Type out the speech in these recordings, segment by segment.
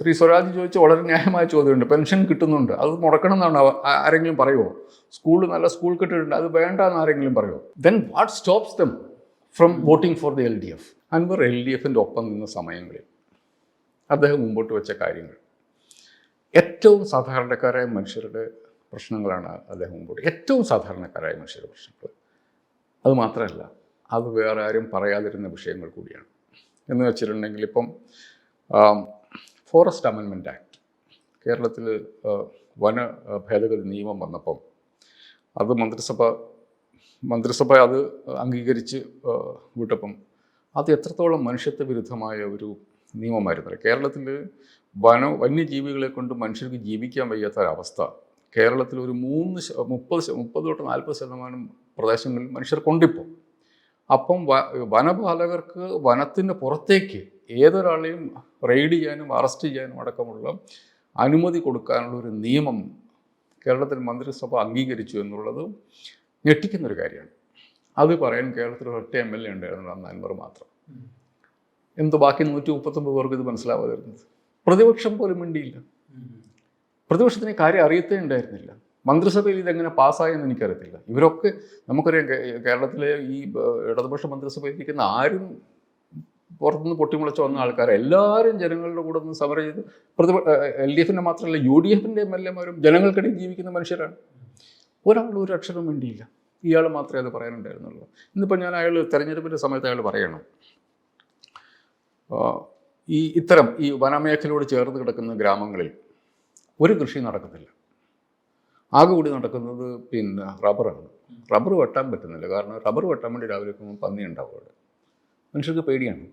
ശ്രീ സ്വരാജ് ചോദിച്ച വളരെ ന്യായമായ ചോദ്യമുണ്ട്. പെൻഷൻ കിട്ടുന്നുണ്ട്. അത് മുടക്കണം എന്നാണ് ആരെങ്കിലും പറയുമോ സ്കൂൾ നല്ല സ്കൂൾ കിട്ടിയിട്ടുണ്ട് അത് വേണ്ട എന്ന് ആരെങ്കിലും പറയുമോ then what stops them from voting for the L D F Anvar L D എഫിന്റെ ഒപ്പം നിന്ന സമയങ്ങളിൽ അദ്ദേഹം മുമ്പോട്ട് വെച്ച കാര്യങ്ങൾ. ഏറ്റവും സാധാരണക്കാരായ മനുഷ്യരുടെ പ്രശ്നങ്ങളാണ് അദ്ദേഹം മുമ്പോട്ട് ഏറ്റവും സാധാരണക്കാരായ മനുഷ്യരുടെ പ്രശ്നങ്ങൾ. അത് മാത്രമല്ല അത് വേറെ ആരും പറയാതിരുന്ന വിഷയങ്ങൾ കൂടിയാണ്. എന്ന് വെച്ചിട്ടുണ്ടെങ്കിൽ ഇപ്പം ഫോറസ്റ്റ് അമെൻമെന്റ് ആക്ട്. കേരളത്തിൽ വന ഭേദഗതി നിയമം വന്നപ്പം അത് മന്ത്രിസഭ മന്ത്രിസഭ അത് അംഗീകരിച്ച് വിട്ടപ്പം അത് എത്രത്തോളം മനുഷ്യത്വ വിരുദ്ധമായ ഒരു നിയമമായിരുന്നു കേരളത്തിൽ വന വന്യജീവികളെ കൊണ്ട് മനുഷ്യർക്ക് ജീവിക്കാൻ വയ്യാത്ത ഒരവസ്ഥ കേരളത്തിൽ ഒരു മൂന്ന് മുപ്പത് മുപ്പത് തൊട്ട് നാൽപ്പത് ശതമാനം പ്രദേശങ്ങളിൽ മനുഷ്യർക്കുണ്ടിപ്പോൾ അപ്പം വനപാലകർക്ക് വനത്തിന് പുറത്തേക്ക് ഏതൊരാളെയും റെയ്ഡ് ചെയ്യാനും അറസ്റ്റ് ചെയ്യാനും അടക്കമുള്ള അനുമതി കൊടുക്കാനുള്ള ഒരു നിയമം കേരളത്തിൽ മന്ത്രിസഭ അംഗീകരിച്ചു എന്നുള്ളത് ഞെട്ടിക്കുന്നൊരു കാര്യമാണ്. അത് പറയാൻ കേരളത്തിൽ ഒറ്റ എം എൽ എ ഉണ്ടായിരുന്നു അന്ന് അൻവർ മാത്രം. എന്ത് ബാക്കി നൂറ്റി മുപ്പത്തൊമ്പത് പേർക്ക് ഇത് മനസ്സിലാവാതിരുന്നത്? പ്രതിപക്ഷം പോലും മിണ്ടിയില്ല. പ്രതിപക്ഷത്തിന് കാര്യം അറിയത്തേ ഉണ്ടായിരുന്നില്ല. മന്ത്രിസഭയിൽ ഇതെങ്ങനെ പാസ്സായെന്ന് എനിക്കറിയത്തില്ല. ഇവരൊക്കെ നമുക്കറിയാം കേരളത്തിലെ ഈ ഇടതുപക്ഷ മന്ത്രിസഭയിൽ ഇരിക്കുന്ന ആരും പുറത്തുനിന്ന് പൊട്ടിമുളച്ച് വന്ന ആൾക്കാർ എല്ലാവരും ജനങ്ങളുടെ കൂടെ നിന്ന് സമരം ചെയ്ത് പ്രതിപ എൽ ഡി എഫിന്റെ മാത്രമല്ല യു ഡി എഫിന്റെ എം എൽ എമാരും ജനങ്ങൾക്കിടയിൽ ജീവിക്കുന്ന മനുഷ്യരാണ്. ഒരാളും ഒരു അക്ഷരം വേണ്ടിയില്ല ഇയാൾ മാത്രമേ അത് പറയാനുണ്ടായിരുന്നുള്ളൂ. ഇന്നിപ്പോൾ ഞാൻ അയാൾ തെരഞ്ഞെടുപ്പിന്റെ സമയത്ത് അയാൾ പറയണം. ഈ ഇത്തരം ഈ വനമേഖലയോട് ചേർന്ന് കിടക്കുന്ന ഗ്രാമങ്ങളിൽ ഒരു കൃഷി നടക്കത്തില്ല. ആകെ കൂടി നടക്കുന്നത് പിന്നെ റബ്ബറാണ്. റബ്ബർ വെട്ടാൻ പറ്റുന്നില്ല. കാരണം റബ്ബർ വെട്ടാൻ വേണ്ടി രാവിലെ എത്തുമ്പോൾ പന്നി ഉണ്ടാവും അവിടെ. മനുഷ്യർക്ക് പേടിയാണ്.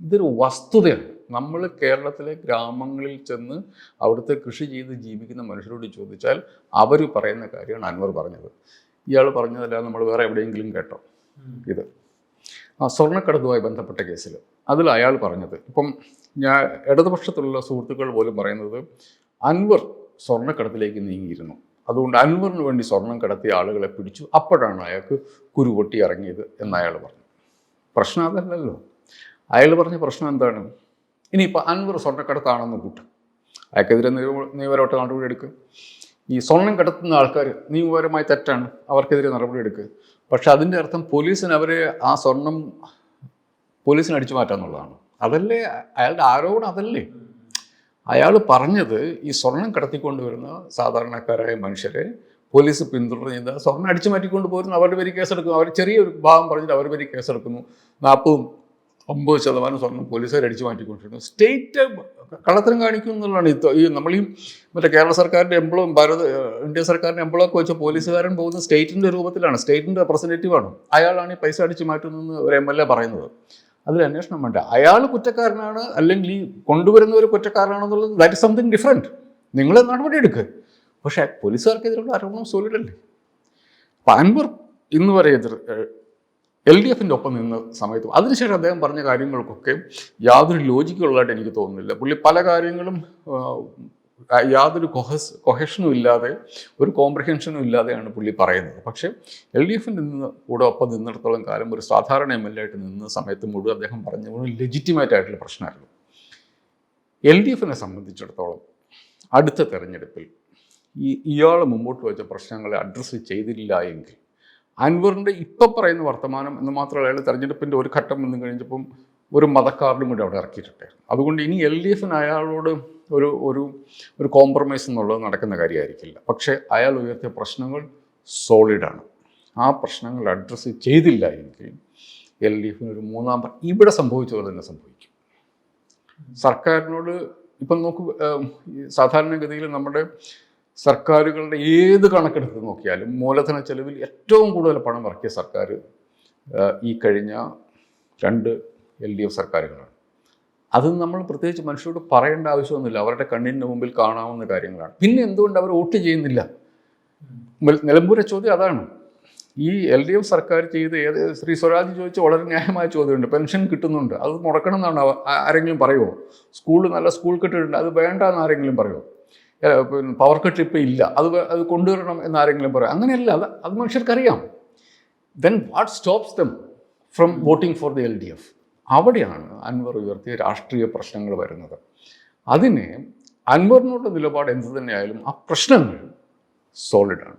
ഇതൊരു വസ്തുതയാണ്. നമ്മൾ കേരളത്തിലെ ഗ്രാമങ്ങളിൽ ചെന്ന് അവിടുത്തെ കൃഷി ചെയ്ത് ജീവിക്കുന്ന മനുഷ്യരോട് ചോദിച്ചാൽ അവർ പറയുന്ന കാര്യമാണ് അൻവർ പറഞ്ഞത്. ഇയാൾ പറഞ്ഞതല്ലാതെ നമ്മൾ വേറെ എവിടെയെങ്കിലും കേട്ടോ. ഇത്. ആ സ്വർണക്കടത്തുമായി ബന്ധപ്പെട്ട കേസിൽ അതിൽ അയാൾ പറഞ്ഞത് ഇപ്പം ഞാൻ ഇടതുപക്ഷത്തുള്ള സുഹൃത്തുക്കൾ പോലും പറയുന്നത് അൻവർ സ്വർണക്കടത്തിലേക്ക് നീങ്ങിയിരുന്നു. അതുകൊണ്ട് അൻവറിന് വേണ്ടി സ്വർണം കടത്തിയ ആളുകളെ പിടിച്ചു. അപ്പോഴാണ് അയാൾക്ക് കുരുപൊട്ടി ഇറങ്ങിയത് എന്ന് അയാൾ പറഞ്ഞു. പ്രശ്നം അതല്ലല്ലോ. അയാൾ പറഞ്ഞ പ്രശ്നം എന്താണ്? ഇനിയിപ്പോൾ അൻവർ സ്വർണക്കടത്താണെന്ന് കൂട്ടും. അയാൾക്കെതിരെ നിയമ നിയമപരമായിട്ട് നടപടി എടുക്കുക ഈ സ്വർണം കടത്തുന്ന ആൾക്കാർ നിയമപരമായി തെറ്റാണ്. അവർക്കെതിരെ നടപടി എടുക്കുക പക്ഷെ അതിന്റെ അർത്ഥം പോലീസിന് അവരെ ആ സ്വർണം പോലീസിന് അടിച്ചു മാറ്റാന്നുള്ളതാണ്. അതല്ലേ അയാളുടെ ആരോപണം അതല്ലേ? അയാൾ പറഞ്ഞത് ഈ സ്വർണം കടത്തിക്കൊണ്ടുവരുന്ന സാധാരണക്കാരായ മനുഷ്യരെ പോലീസ് പിന്തുടർന്ന് സ്വർണം അടിച്ചു മാറ്റിക്കൊണ്ട് പോരുന്നു അവരുടെ പേര് കേസെടുക്കുന്നു. അവർ ചെറിയൊരു ഭാഗം പറഞ്ഞിട്ട് അവരുടെ പേര് കേസെടുക്കുന്നു. നാൽപ്പതും ഒമ്പത് ശതമാനം സ്വർണം പോലീസുകാർ അടിച്ചു മാറ്റിക്കൊണ്ടിരുന്നു. സ്റ്റേറ്റ് കള്ളത്തരം കാണിക്കും എന്നുള്ളതാണ് ഇത് ഈ നമ്മളീ മറ്റേ കേരള സർക്കാരിന്റെ എംപ്ലോയും ഭാരത ഇന്ത്യ സർക്കാരിന്റെ എംപ്ലോ ഒക്കെ വെച്ച പോലീസുകാരൻ പോകുന്ന സ്റ്റേറ്റിന്റെ രൂപത്തിലാണ്. സ്റ്റേറ്റിന്റെ റെപ്രസെന്റേറ്റീവാണ് അയാളാണ് ഈ പൈസ അടിച്ചു മാറ്റുന്നതെന്ന് ഒരു എം എൽ എ പറയുന്നത്. അതിൽ അന്വേഷണം വേണ്ട. അയാൾ കുറ്റക്കാരനാണ് അല്ലെങ്കിൽ ഈ കൊണ്ടുവരുന്നവർ കുറ്റക്കാരനാണെന്നുള്ളത് ദാറ്റ് ഇസ് സംതിങ് ഡിഫറെന്റ് നിങ്ങൾ നടപടി എടുക്കുക പക്ഷേ പോലീസുകാർക്കെതിരെയുള്ള ആരോപണം സോളിഡ് അല്ലേ? അപ്പം അൻവർ ഇന്ന് വരെ എതിർ എൽ ഡി എഫിന്റെ ഒപ്പം നിന്ന സമയത്ത് അതിനുശേഷം അദ്ദേഹം പറഞ്ഞ കാര്യങ്ങൾക്കൊക്കെ യാതൊരു ലോജിക്കുള്ളതായിട്ട് എനിക്ക് തോന്നുന്നില്ല. പുള്ളി പല കാര്യങ്ങളും യാതൊരു കൊഹസ് കൊഹഷനും ഇല്ലാതെ ഒരു കോംപ്രഹെൻഷനും ഇല്ലാതെയാണ് പുള്ളി പറയുന്നത്. പക്ഷേ എൽ ഡി എഫിൽ നിന്ന് കൂടെ ഒപ്പം നിന്നിടത്തോളം കാലം ഒരു സാധാരണ എം എൽ എ ആയിട്ട് നിന്ന സമയത്ത് മുഴുവൻ അദ്ദേഹം പറഞ്ഞ മുഴുവൻ ലെജിറ്റിമേറ്റ് ആയിട്ടുള്ള പ്രശ്നമായിരുന്നു. എൽ ഡി എഫിനെ സംബന്ധിച്ചിടത്തോളം അടുത്ത തെരഞ്ഞെടുപ്പിൽ ഈ ഇയാൾ മുമ്പോട്ട് വെച്ച പ്രശ്നങ്ങളെ അഡ്രസ്സ് ചെയ്തില്ല എങ്കിൽ അൻവറിന്റെ ഇപ്പം പറയുന്ന വർത്തമാനം എന്ന് മാത്രമല്ല അയാൾ തെരഞ്ഞെടുപ്പിന്റെ ഒരു ഘട്ടം വന്നു കഴിഞ്ഞപ്പം ഒരു മതക്കാർഡും കൂടി അവിടെ ഇറക്കിയിട്ടുണ്ട് അതുകൊണ്ട് ഇനി എൽ ഡി എഫിന് അയാളോട് ഒരു ഒരു ഒരു കോംപ്രമൈസ് എന്നുള്ളത് നടക്കുന്ന കാര്യമായിരിക്കില്ല. പക്ഷേ അയാൾ ഉയർത്തിയ പ്രശ്നങ്ങൾ സോളിഡാണ് ആ പ്രശ്നങ്ങൾ അഡ്രസ്സ് ചെയ്തില്ല എങ്കിൽ എൽ ഡി എഫിന് ഒരു മൂന്നാം ഇവിടെ സംഭവിച്ചത് തന്നെ സംഭവിക്കും. സർക്കാരിനോട് ഇപ്പം നോക്കൂ സാധാരണഗതിയിൽ നമ്മുടെ സർക്കാരുകളുടെ ഏത് കണക്കെടുത്ത് നോക്കിയാലും മൂലധന ചെലവിൽ ഏറ്റവും കൂടുതൽ പണം ഇറക്കിയ സർക്കാർ ഈ കഴിഞ്ഞ രണ്ട് എൽ ഡി എഫ് സർക്കാരുകളാണ്. അത് നമ്മൾ പ്രത്യേകിച്ച് മനുഷ്യരോട് പറയേണ്ട ആവശ്യമൊന്നുമില്ല. അവരുടെ കണ്ണിന്റെ മുമ്പിൽ കാണാവുന്ന കാര്യങ്ങളാണ്. പിന്നെ എന്തുകൊണ്ട് അവർ വോട്ട് ചെയ്യുന്നില്ല? നിലമ്പൂര ചോദ്യം അതാണ്. ഈ എൽ ഡി എഫ് സർക്കാർ ചെയ്ത് ഏത് ശ്രീ സ്വരാജ് ചോദിച്ച വളരെ ന്യായമായ ചോദ്യമുണ്ട്. പെൻഷൻ കിട്ടുന്നുണ്ട്. അത് മുടക്കണം എന്നാണ് ആരെങ്കിലും പറയുമോ സ്കൂൾ നല്ല സ്കൂൾ കെട്ടിട്ടുണ്ട്. അത് വേണ്ട എന്ന് ആരെങ്കിലും പറയുമോ പിന്നെ പവർ കട്ട് ഇപ്പം ഇല്ല. അത് അത് കൊണ്ടുവരണം എന്ന് ആരെങ്കിലും പറയും അങ്ങനെയല്ല. അത് അത് മനുഷ്യർക്കറിയാം. Then what stops them from voting for the L D F അവിടെയാണ് അൻവർ ഉയർത്തിയ രാഷ്ട്രീയ പ്രശ്നങ്ങൾ വരുന്നത്. അതിനെ അൻവറിനോട് നിലപാട് എന്ത് തന്നെയായാലും ആ പ്രശ്നങ്ങൾ സോളിഡാണ്